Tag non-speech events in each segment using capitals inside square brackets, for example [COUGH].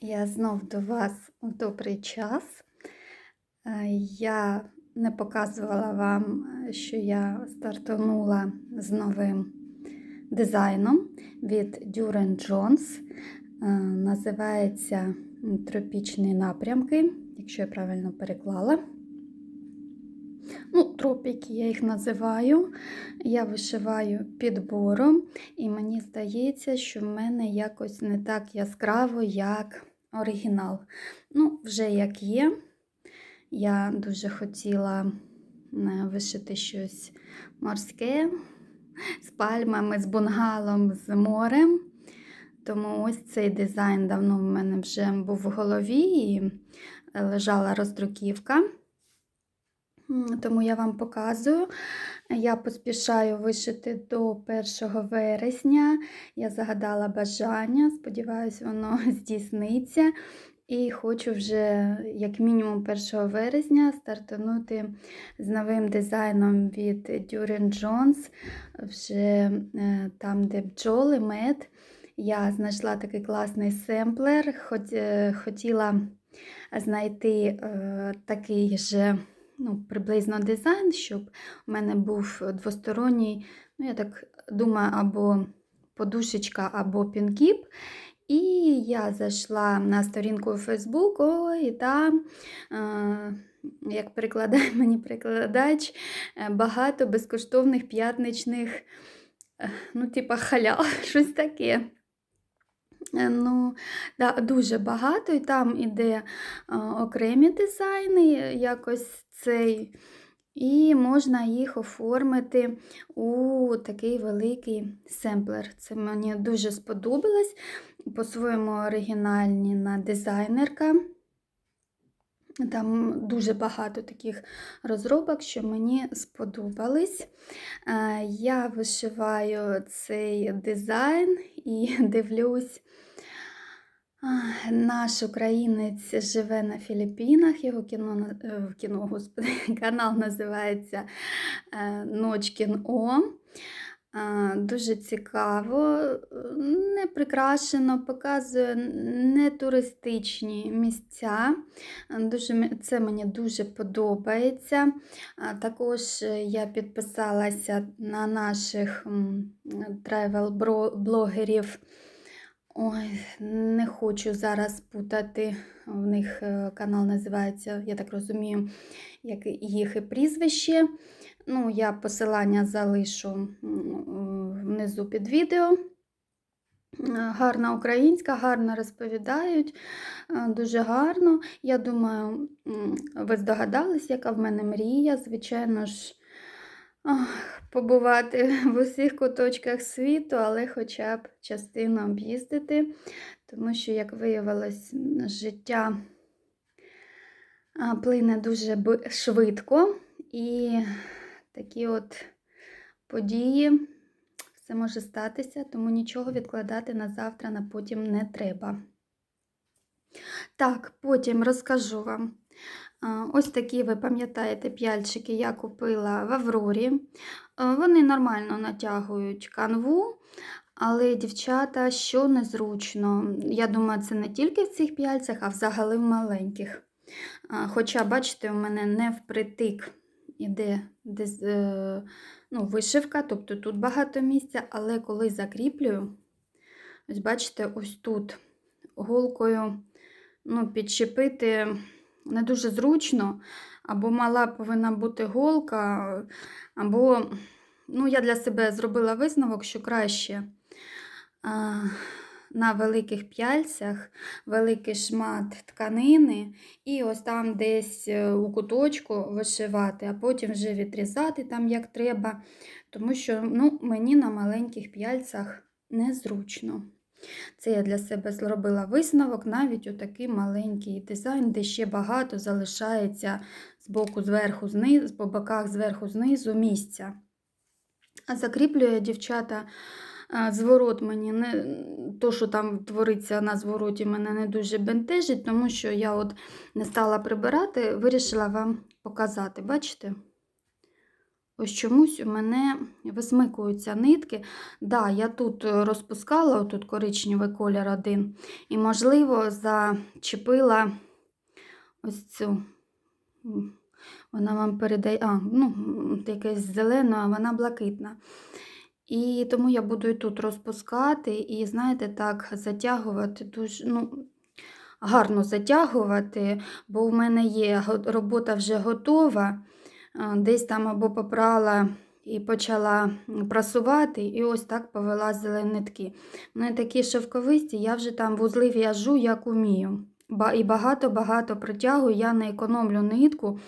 Я знов до вас у добрий час. Е, Я не показувала вам, е, що я стартанула з новим дизайном від Jones. Е, Називається Тропічні напрямки, якщо я правильно переклала. Тропіки я їх називаю. Я вишиваю підбором, і мені здається, що в мене якось не так яскраво, як оригінал. Ну, вже як є. Я дуже хотіла е, вишити щось морське з пальмами, з бунгалом, з морем. Тому ось цей дизайн давно в мене вже був в голові і лежала роздруківка. Тому я вам показую. Я поспішаю вишити до 1 вересня. Я загадала бажання, сподіваюся, воно [LAUGHS] здійсниться. І хочу вже, як мінімум, 1 вересня стартанути з новим дизайном від Duran Jones. Вже е, там, де бджоли, мед. Я знайшла такий класний семплер. Хот- е, Хотіла знайти е, такий же ну, приблизно дизайн, щоб у мене був двосторонній, ну, я так думаю, або подушечка, або пінкіп. І я зайшла на сторінку у Фейсбуку, і там, е, як перекладає [LAUGHS] мені перекладач, е, багато безкоштовних п'ятничних, е, ну, типа халяв, [LAUGHS] щось таке. Е, Ну, да, дуже багато, і там іде е, окремі дизайни, якось цей, і можна їх оформити у такий великий семплер. Це мені дуже сподобалось. По-своєму оригінальна дизайнерка. Там дуже багато таких розробок, що мені сподобались. Е, Я вишиваю цей дизайн і [LAUGHS] дивлюсь. Наш українець живе на Філіппінах, його кіно, е, кіно господи, [LAUGHS] канал називається е, Ночкін О. Дуже цікаво, не прикрашено, показує не туристичні місця. Дуже, це мені дуже подобається. Також е, я підписалася на наших тревел-блогерів. Ой, не хочу зараз путати. В них е, канал називається, я так розумію, як їх і прізвище. Ну, я посилання залишу е, внизу під відео. Е, Гарна українська, гарно розповідають, е, дуже гарно. Я думаю, ви здогадались, яка в мене мрія. Звичайно ж, побувати в усіх куточках світу, але хоча б частину об'їздити, тому що, як виявилось, життя плине дуже швидко, і такі от події все може статися, тому нічого відкладати на завтра, на потім не треба. Так, потім розкажу вам. Ось такі, ви пам'ятаєте, п'яльчики я купила в Аврорі. Вони нормально натягують канву, але дівчата, що незручно. Я думаю, це не тільки в цих п'яльцях, а взагалі в маленьких. Хоча, бачите, у мене не впритик іде дез- ну, вишивка, тобто тут багато місця, але коли закріплюю, ось бачите, ось тут голкою ну, підчепити не дуже зручно, або мала повинна бути голка, або ну, я для себе зробила висновок, що краще на великих п'яльцях великий шмат тканини, і ось там десь е, у куточку вишивати, а потім вже відрізати там як треба, тому що ну, мені на маленьких п'яльцях незручно. Це я для себе зробила висновок, навіть у такий маленький дизайн, де ще багато залишається з боку зверху знизу, по боках зверху знизу місця. А закріплює дівчата зворот мені не то, що там твориться на звороті, мене не дуже бентежить, тому що я от не стала прибирати, вирішила вам показати. Бачите? ось чомусь у мене висмикуються нитки. Да, я тут розпускала тут коричневий колір один, і, можливо, зачепила ось цю. Вона вам передає, а, ну, якась зелена, а вона блакитна. І тому я буду і тут розпускати, і, знаєте, так, затягувати дуже, ну, гарно затягувати, бо в мене є робота вже готова. Десь там або попрала і почала прасувати, і ось так повилазили нитки. Вони такі шовковисті, я вже там вузли в'яжу, як умію. І багато-багато притягую, я не економлю нитку.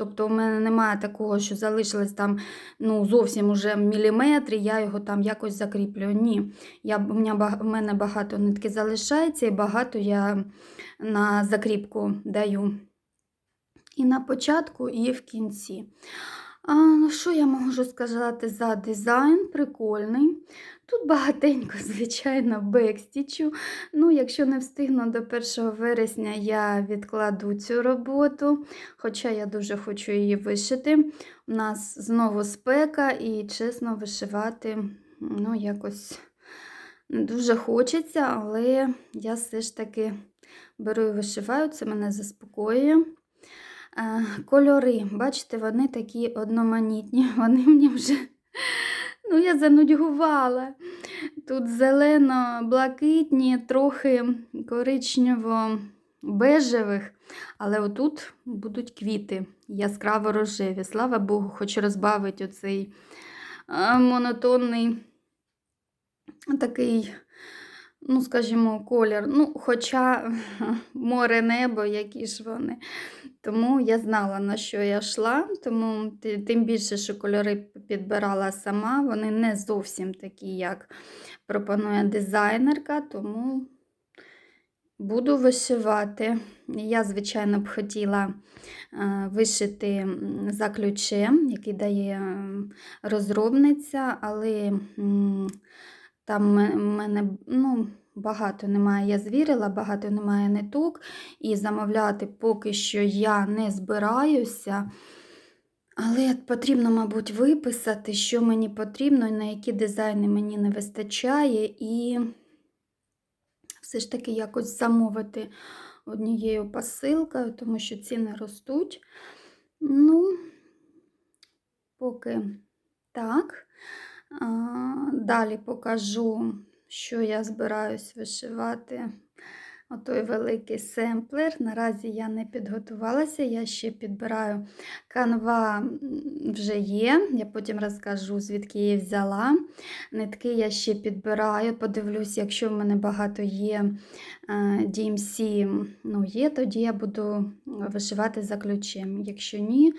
Тобто у мене немає такого, що залишилось там ну, зовсім уже міліметри, я його там якось закріплюю. Ні. Я, у мене багато нитки залишається і багато я на закріпку даю. І на початку, і в кінці. А, ну, що я можу сказати за дизайн? Прикольний. Тут багатенько, [LAUGHS] звичайно, бекстічу. Ну, якщо не встигну до 1 вересня, я відкладу цю роботу, хоча я дуже хочу її вишити. У нас знову спека, і чесно, вишивати ну, якось не дуже хочеться, але я все ж таки беру і вишиваю, це мене заспокоює. Е, Кольори, бачите, вони такі одноманітні, [LAUGHS] вони мені вже, ну, я занудьгувала. Тут зелено-блакитні, трохи коричнево-бежевих, але отут будуть квіти яскраво рожеві. Слава Богу, хоч розбавить оцей е, монотонний такий, ну, скажімо, колір. Ну, хоча [LAUGHS] море небо, які ж вони. Тому я знала, на що я йшла, тому тим більше, що кольори підбирала сама, вони не зовсім такі, як пропонує дизайнерка, тому буду вишивати. Я, звичайно, б хотіла е, вишити за ключем, який дає розробниця, але там в мене ну, багато немає, я звірила, багато немає ниток, і замовляти поки що я не збираюся. Але потрібно, мабуть, виписати, що мені потрібно, і на які дизайни мені не вистачає, і все ж таки якось замовити однією посилкою, тому що ціни ростуть. Ну, поки так. Далі покажу, що я збираюсь вишивати. Отой великий семплер. Наразі я не підготувалася, я ще підбираю канва вже є. Я потім розкажу, звідки її взяла. Нитки я ще підбираю, подивлюсь, якщо в мене багато є е, DMC, ну, є, тоді я буду вишивати за ключем. Якщо ні,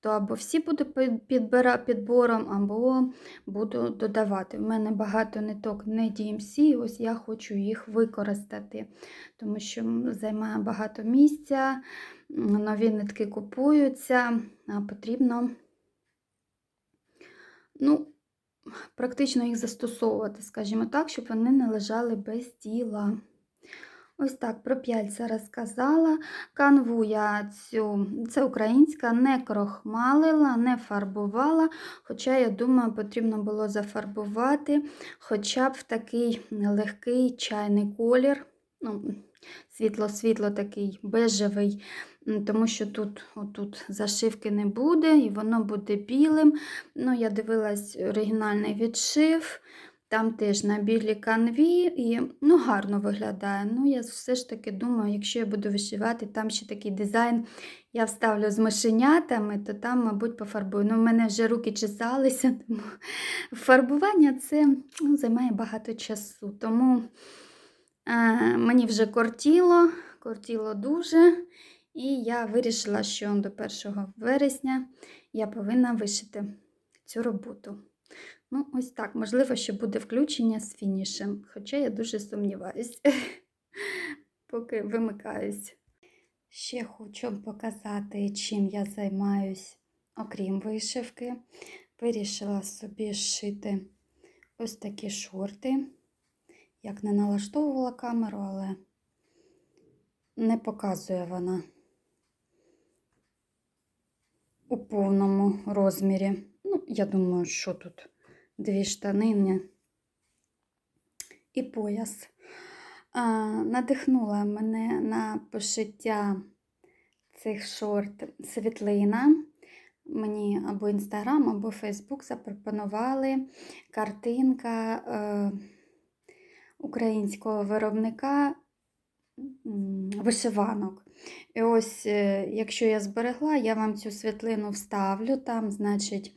то або всі буду підбира- підбором, або буду додавати. У мене багато ниток не DMC, ось я хочу їх використати, тому що займає багато місця, нові нитки купуються, а потрібно ну, практично їх застосовувати, скажімо так, щоб вони не лежали без тіла. Ось так про п'яльця розказала. Канву я цю, це українська, не крохмалила, не фарбувала. Хоча, я думаю, потрібно було зафарбувати хоча б в такий легкий чайний колір. Ну, світло-світло такий бежевий, тому що тут отут зашивки не буде, і воно буде білим. Ну, я дивилась оригінальний відшив. Там теж на білій канві і ну, гарно виглядає. Ну, я все ж таки думаю, якщо я буду вишивати, там ще такий дизайн я вставлю з мишенятами, то там, мабуть, пофарбую. Ну, в мене вже руки чесалися, [LAUGHS] тому фарбування це ну, займає багато часу. Тому е, мені вже кортіло, кортіло дуже. І я вирішила, що до 1 вересня я повинна вишити цю роботу. Ну, ось так. Можливо, що буде включення з фінішем, хоча я дуже сумніваюсь, [LAUGHS] поки вимикаюсь. Ще хочу показати, чим я займаюсь, окрім вишивки. Вирішила собі зшити ось такі шорти. Як не налаштовувала камеру, але не показує вона у повному розмірі. Ну, я думаю, що тут дві штанини і пояс. Надихнула мене на пошиття цих шорт світлина. Мені або Інстаграм, або Фейсбук запропонували картинка е, українського виробника вишиванок. І ось, е, якщо я зберегла, я вам цю світлину вставлю. Там, значить,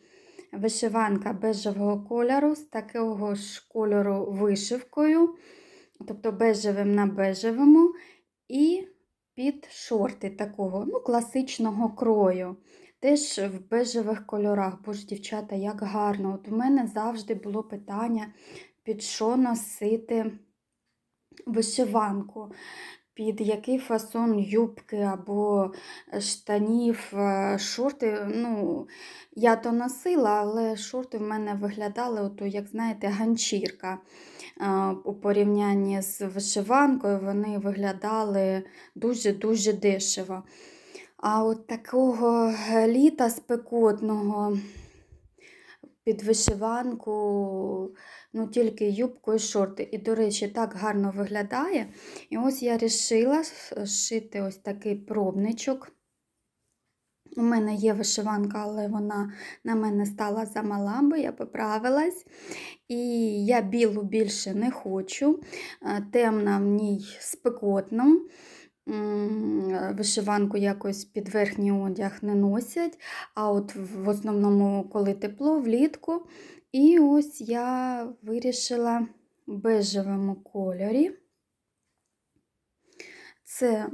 вишиванка бежевого кольору, з такого ж кольору вишивкою, тобто бежевим на бежевому, і під шорти такого ну, класичного крою. Теж в бежевих кольорах. Боже, дівчата, як гарно. От у мене завжди було питання, під що носити вишиванку, під який фасон юбки або штанів, е, шорти. Ну, я то носила, але шорти в мене виглядали, ото, як знаєте, ганчірка. Е, У порівнянні з вишиванкою вони виглядали дуже-дуже дешево. А от такого літа спекотного під вишиванку, ну тільки юбку і шорти. І, до речі, так гарно виглядає. І ось я вирішила шити ось такий пробничок. У мене є вишиванка, але вона на мене стала замала, бо я поправилась. І я білу більше не хочу. Е, Темна в ній спекотно. Вишиванку якось під верхній одяг не носять, а от в основному, коли тепло, влітку. І ось я вирішила в бежевому кольорі. Це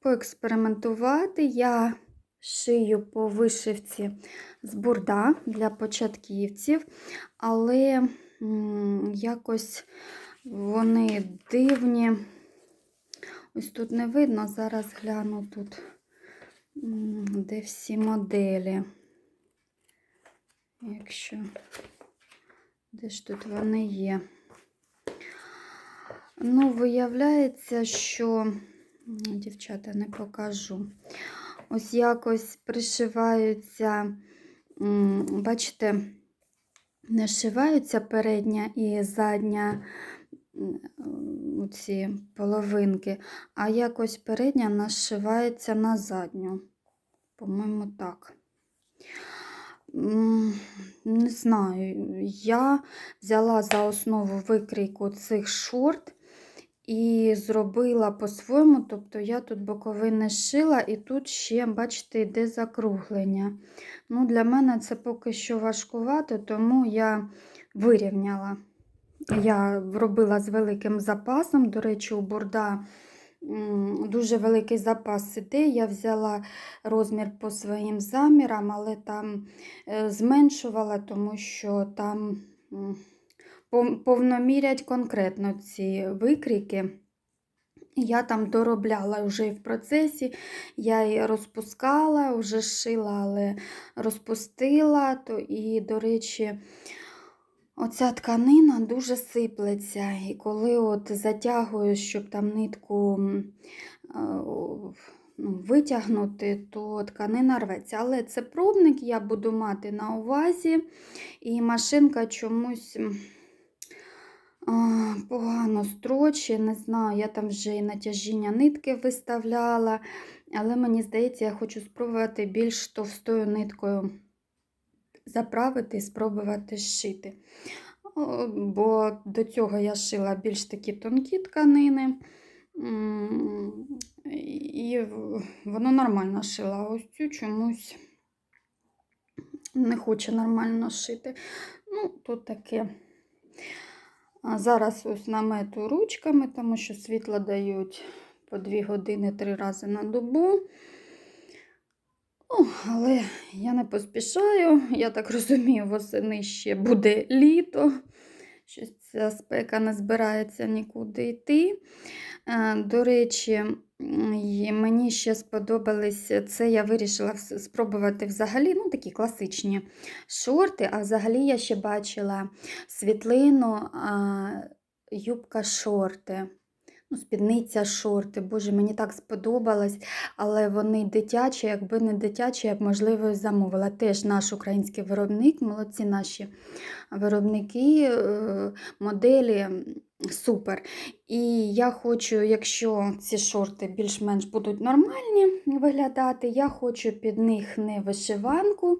поекспериментувати. Я шию по вишивці з бурда для початківців, але якось вони дивні. Ось тут не видно, зараз гляну тут, де всі моделі. Якщо, де ж тут вони є? Ну, виявляється, що, дівчата, не покажу. Ось якось пришиваються, бачите, не шиваються передня і задня ці половинки, а якось передня нашивається на задню. По-моєму, так. Не знаю, я взяла за основу викрійку цих шорт і зробила по-своєму, тобто я тут боковини шила, і тут ще, бачите, йде закруглення. Ну, Для мене це поки що важкувато, тому я вирівняла. Я робила з великим запасом. До речі, у борда дуже великий запас іде. Я взяла розмір по своїм замірам, але там е, зменшувала, тому що там повномірять конкретно ці викрійки. Я там доробляла вже в процесі, я її розпускала, вже шила, але розпустила. То, і, до речі, оця тканина дуже сиплеться. І коли от затягую, щоб там нитку е, ну, витягнути, то тканина рветься. Але це пробник, я буду мати на увазі, і машинка чомусь. Погано строчі, не знаю, я там вже і натяжіння нитки виставляла, але мені здається, я хочу спробувати більш товстою ниткою заправити і спробувати зшити. Бо до цього я шила більш такі тонкі тканини, і воно нормально шила. Ось цю чомусь не хоче нормально шити. Ну, тут таке. А зараз ось намету ручками, тому що світло дають по 2 години три рази на добу. Ну, але я не поспішаю. Я так розумію, восени ще буде літо. Щось ця спека не збирається нікуди йти. Е, До речі, мені ще сподобались це. Я вирішила спробувати взагалі ну, такі класичні шорти. А взагалі я ще бачила світлину а, юбка шорти. Ну, спідниця, шорти. Боже, мені так сподобалось, але вони дитячі, якби не дитячі, я б, можливо, замовила. Теж наш український виробник, молодці наші виробники, е, моделі. Супер. І я хочу, якщо ці шорти більш-менш будуть нормальні виглядати, я хочу під них не вишиванку,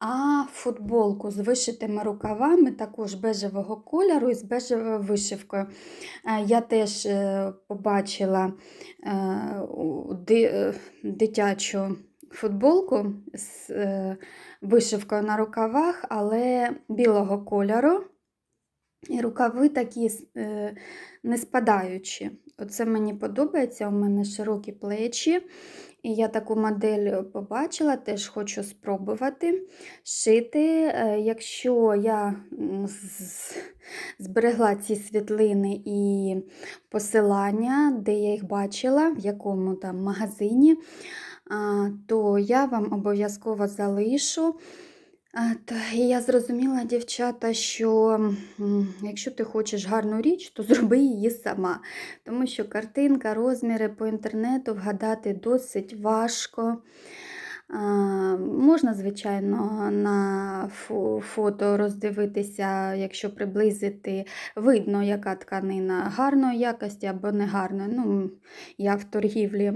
а футболку з вишитими рукавами, також бежевого кольору і з бежевою вишивкою. Е, Я теж е, побачила е, дитячу футболку з вишивкою на рукавах, але білого кольору. І рукави такі не спадаючі. Оце мені подобається. У мене широкі плечі. І я таку модель побачила, теж хочу спробувати шити. Е, Якщо я зберегла ці світлини і посилання, де я їх бачила, в якому там магазині, то я вам обов'язково залишу. І я зрозуміла, дівчата, що якщо ти хочеш гарну річ, то зроби її сама. Тому що картинка, розміри по інтернету вгадати досить важко. Можна, звичайно, на фото роздивитися, якщо приблизити, видно, яка тканина гарної якості або негарної. Ну, я в торгівлі.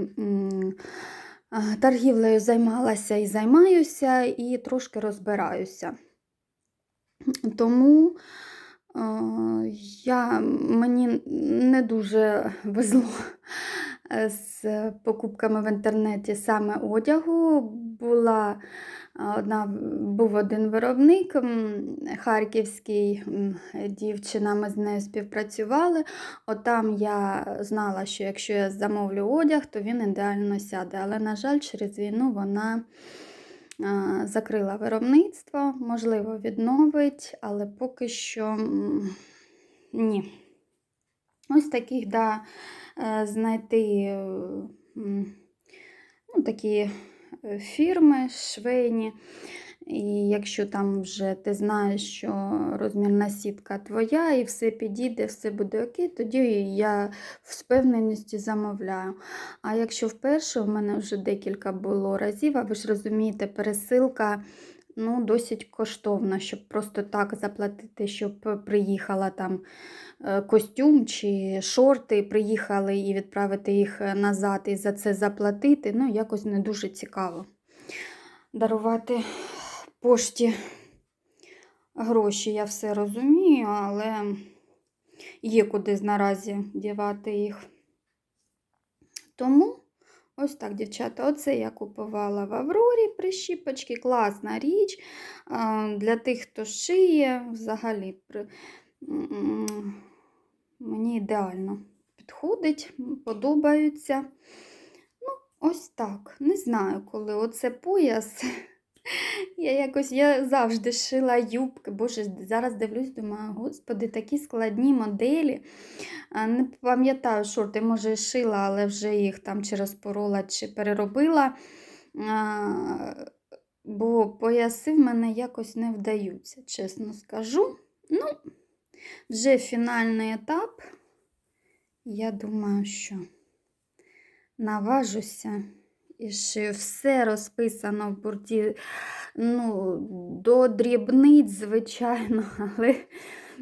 Торгівлею займалася і займаюся, і трошки розбираюся. Тому я, мені не дуже везло з покупками в інтернеті саме одягу. Була е, одна, був один виробник харківський дівчина, ми з нею співпрацювали. Отам я знала, що якщо я замовлю одяг, то він ідеально сяде. Але, на жаль, через війну вона закрила виробництво, можливо, відновить, але поки що ні. Ось таких, да, е, знайти е, ну, такі е, фірми швейні. І якщо там вже ти знаєш, що розмірна сітка твоя і все підійде, все буде окей, тоді я з впевненістю замовляю. А якщо вперше, у мене вже декілька було разів, а ви ж розумієте, пересилка ну, досить коштовна, щоб просто так заплатити, щоб приїхала там е, костюм чи шорти, приїхали і відправити їх е, назад і за це заплатити. Ну, якось не дуже цікаво. Дарувати пошті гроші, я все розумію, але є куди наразі дівати їх. Тому ось так, дівчата, оце я купувала в Аврорі прищіпочки, класна річ. Для тих, хто шиє, взагалі мені ідеально підходить, подобаються. Ну, ось так. Не знаю, коли оце пояс. Я якось я завжди шила юбки. Боже, зараз дивлюсь, думаю, господи, такі складні моделі. Не пам'ятаю, шорти, може, шила, але вже їх там чи розпорола, чи переробила. Бо пояси в мене якось не вдаються, чесно скажу. Ну, вже фінальний етап. Я думаю, що наважуся. І ще все розписано в бурті, ну, до дрібниць, звичайно, [LAUGHS] але,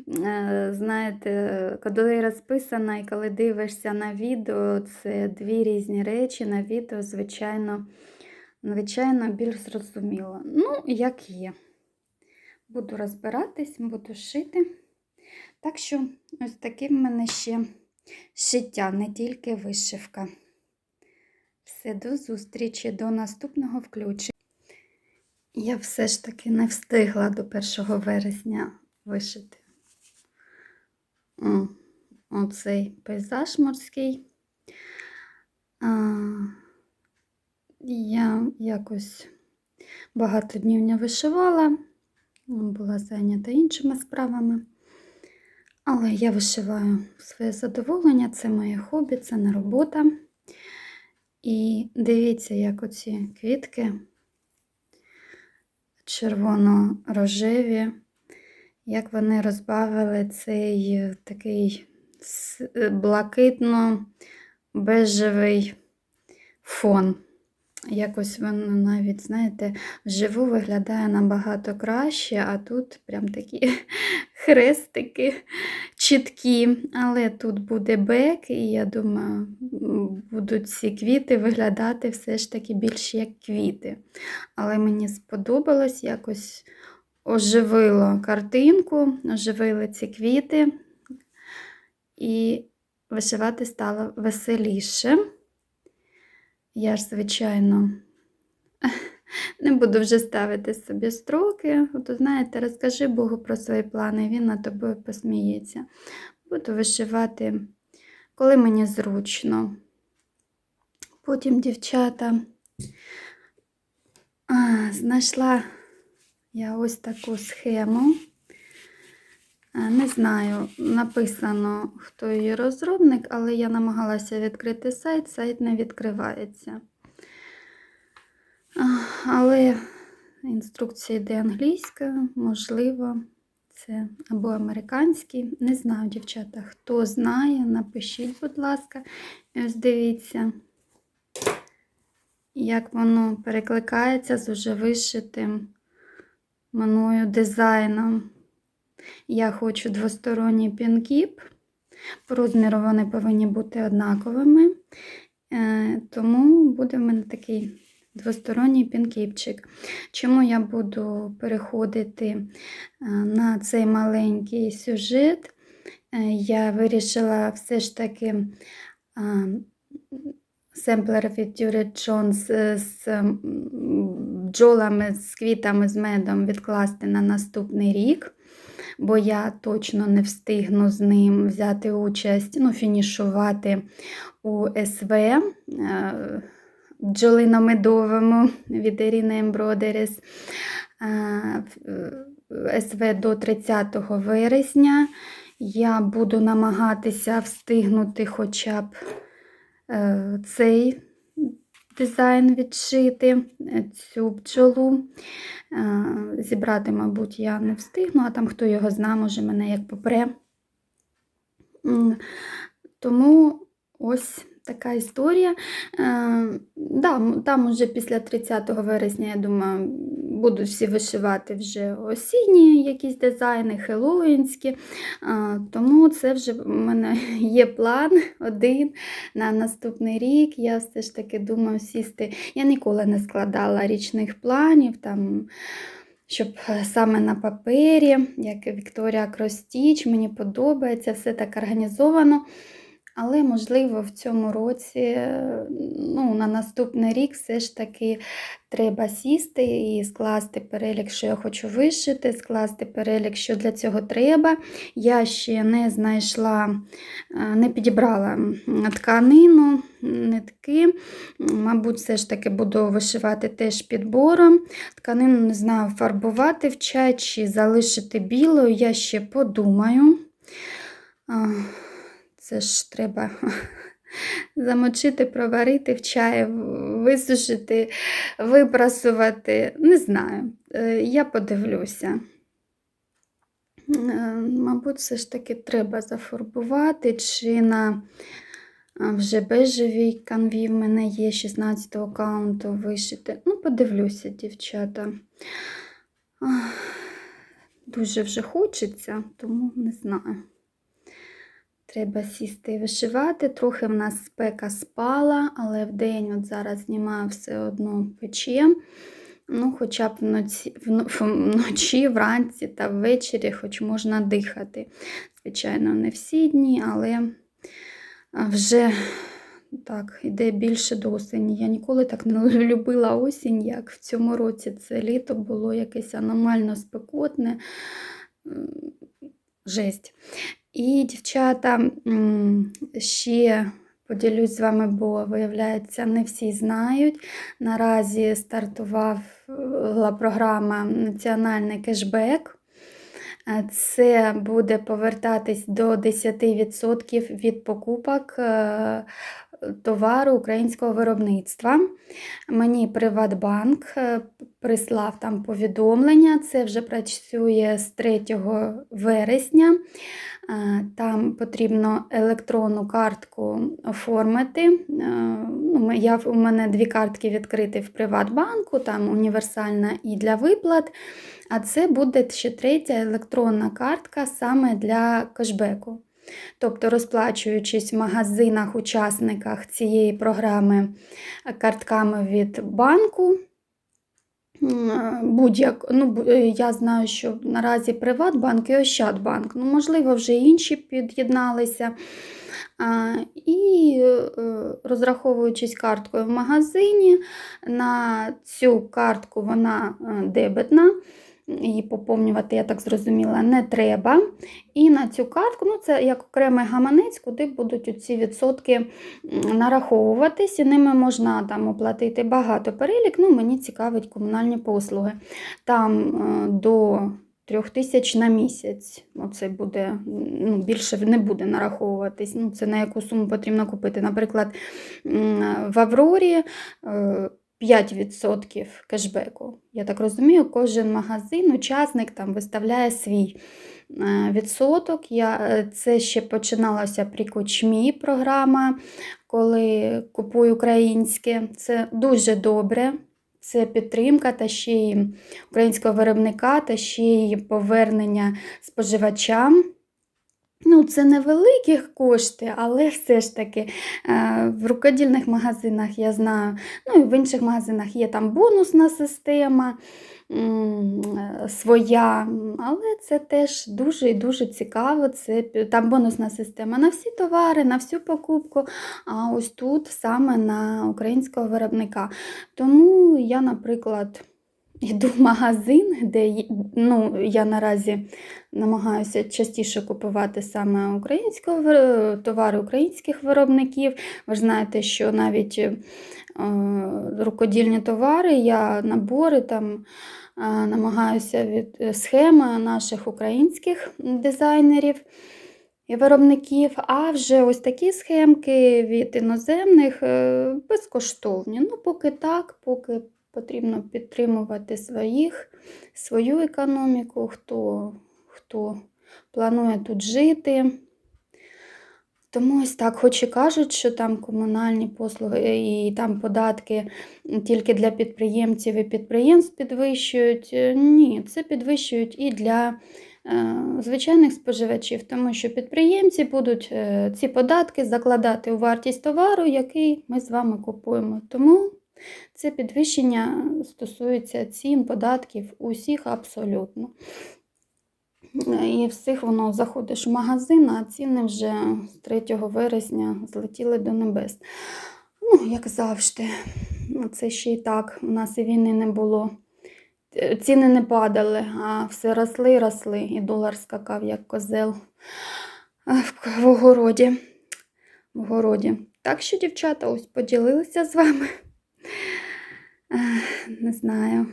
е, знаєте, коли розписано і коли дивишся на відео, це дві різні речі. На відео, звичайно, звичайно, більш зрозуміло. Ну, як є. Буду розбиратись, буду шити. Так що, ось таке в мене ще шиття, не тільки вишивка. Все, до зустрічі, до наступного включення. Я все ж таки не встигла до 1 вересня вишити оцей пейзаж морський. А, я якось багато днів не вишивала, була зайнята іншими справами. Але я вишиваю своє задоволення, це моє хобі, це не робота. І дивіться, як оці квітки червоно-рожеві, як вони розбавили цей е, такий е, блакитно-бежевий фон. Якось воно навіть, знаєте, вживу виглядає набагато краще, а тут прям такі [LAUGHS] хрестики чіткі. Але тут буде бек, і я думаю, будуть ці квіти виглядати все ж таки більш як квіти. Але мені сподобалось якось оживило картинку, оживили ці квіти, і вишивати стало веселіше. Я ж, звичайно, [LAUGHS] не буду вже ставити собі строки. От, знаєте, розкажи Богу про свої плани, він над тобою посміється. Буду вишивати, коли мені зручно. Потім, дівчата, знайшла я ось таку схему. Е, Не знаю, написано, хто її розробник, але я намагалася відкрити сайт, сайт не відкривається. Але інструкція йде англійською, можливо, це або американський. Не знаю, дівчата, хто знає, напишіть, будь ласка. І Ось дивіться, як воно перекликається з уже вишитим мною дизайном. Я хочу двосторонній пінкіп. По розміру вони повинні бути однаковими. Е, Тому буде в мене такий двосторонній пінкіпчик. Чому я буду переходити е, на цей маленький сюжет? Е, Я вирішила все ж таки семплер від Юрі Джонс з бджолами, з квітами, з медом відкласти на наступний рік бо я точно не встигну з ним взяти участь, ну, фінішувати у СВ е, бджолино-медовому від Ірини Ембродеріс. СВ до 30 вересня. Я буду намагатися встигнути хоча б е, цей дизайн відшити, е, цю бджолу. Е, Зібрати, мабуть, я не встигну, а там хто його зна, може мене як попре. Тому ось така історія. Е, там уже після 30 вересня, я думаю, будуть всі вишивати вже осінні якісь дизайни, хеллоуінські. Тому це вже в мене [LAUGHS] є план один на наступний рік. Я все ж таки думаю сісти. Я ніколи не складала річних планів, там, щоб е, саме на папері, як Вікторія Кростіч, мені подобається, все так організовано. Але, можливо, в цьому році, е, ну, на наступний рік, все ж таки треба сісти і скласти перелік, що я хочу вишити, скласти перелік, що для цього треба. Я ще не знайшла, е, не підібрала тканину, нитки. Мабуть, все ж таки буду вишивати теж підбором. Тканину не знаю, фарбувати в чай чи залишити білою, я ще подумаю. Це ж треба [LAUGHS] замочити, проварити в чаї, висушити, випрасувати. Не знаю, Е, я подивлюся. Е, Мабуть, все ж таки треба зафарбувати, чи на вже бежевій канві в мене є 16 аккаунту вишити. Ну, подивлюся, дівчата. Дуже вже хочеться, тому не знаю. Треба сісти і вишивати. Трохи в нас спека спала, але вдень от зараз знімаю все одно пече. Ну, хоча б вночі, вночі, вранці та ввечері, хоч можна дихати. Звичайно, не всі дні, але вже так, йде більше до осені. Я ніколи так не [LAUGHS] любила осінь, як в цьому році. Це літо було якесь аномально спекотне. Жесть. І, дівчата, ще поділюсь з вами, бо, виявляється, не всі знають. Наразі стартувала програма Національний кешбек. Це буде повертатись до 10% від покупок товару українського виробництва. Мені Приватбанк е, прислав там повідомлення. Це вже працює з 3 вересня. Е, Там потрібно електронну картку оформити. Е, Ну, я, у мене дві картки відкриті в Приватбанку, там універсальна і для виплат. А це буде ще третя електронна картка саме для кешбеку. Тобто, розплачуючись в магазинах, учасниках цієї програми е, картками від банку. е, Будь-як, ну, е, я знаю, що наразі Приватбанк і Ощадбанк, ну, можливо, вже інші під'єдналися. І розраховуючись карткою в магазині, на цю картку вона дебетна, її поповнювати, я так зрозуміла, не треба. І на цю картку, ну це як окремий гаманець, куди будуть ці відсотки нараховуватись, і ними можна там оплатити багато перелік. Ну, мені цікавить комунальні послуги. Там е, до трьох тисяч на місяць. Оце буде, ну, більше не буде нараховуватись. Ну, це на яку суму потрібно купити. Наприклад, в Аврорі. Е, 5% кешбеку. Я так розумію, кожен магазин, учасник там виставляє свій е, відсоток. Я, е, це ще починалося при кочмі програма, коли купую українське. Це дуже добре. Це підтримка та ще й українського виробника, та ще й повернення споживачам. Ну, це невеликі кошти, але все ж таки е, в рукодільних магазинах я знаю, ну і в інших магазинах є там бонусна система е, своя, але це теж дуже і дуже цікаво. Це там бонусна система на всі товари, на всю покупку, а ось тут саме на українського виробника. Тому я, наприклад, йду в магазин, де ну, я наразі намагаюся частіше купувати саме українського товари українських виробників. Ви ж знаєте, що навіть е, рукодільні товари, я набори там е, намагаюся від е, схеми наших українських дизайнерів. І виробників, а вже ось такі схемки від іноземних е, безкоштовні. Ну, поки так, поки потрібно підтримувати своїх, свою економіку, хто, хто планує тут жити. Тому ось так, хоч і кажуть, що там комунальні послуги і там податки тільки для підприємців і підприємств підвищують. Е, Ні, це підвищують і для е, звичайних споживачів, тому що підприємці будуть е, ці податки закладати у вартість товару, який ми з вами купуємо. Тому це підвищення стосується цін, податків усіх абсолютно. І всіх воно заходиш в магазин, а ціни вже з 3 вересня злетіли до небес. Ну, як завжди, Ну, це ще й так. У нас і війни не було. Е, Ціни не падали, а все росли, росли, і долар скакав, як козел в в огороді. В огороді. Так що, дівчата, ось поділилися з вами. Не знаю,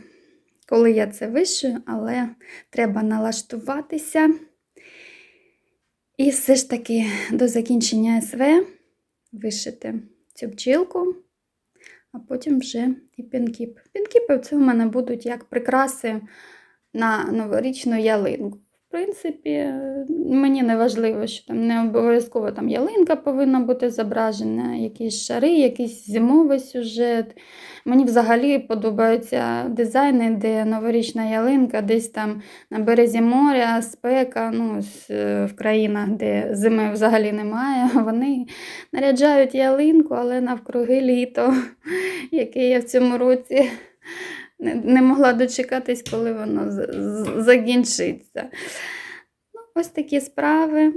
коли я це вишию, але треба налаштуватися. І все ж таки до закінчення СВ вишити цю бджілку, а потім вже і пінкіп. Пінкіпи це в мене будуть як прикраси на новорічну ялинку. Принципі, мені не важливо, що там не обов'язково там ялинка повинна бути зображена, якісь шари, якийсь зимовий сюжет. Мені взагалі подобаються дизайни, де новорічна ялинка, десь там на березі моря, спека, ну, е, в країнах, де зими взагалі немає. [LAUGHS] Вони наряджають ялинку, але навкруги літо, [LAUGHS] яке я в цьому році не, не могла дочекатись, коли воно закінчиться. Ну, ось такі справи.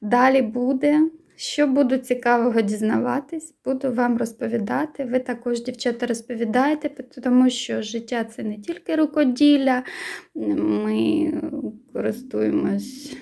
Далі буде. Що буду цікавого дізнаватись, буду вам розповідати. Ви також, дівчата, розповідаєте, тому що життя це не тільки рукоділля. Ми користуємось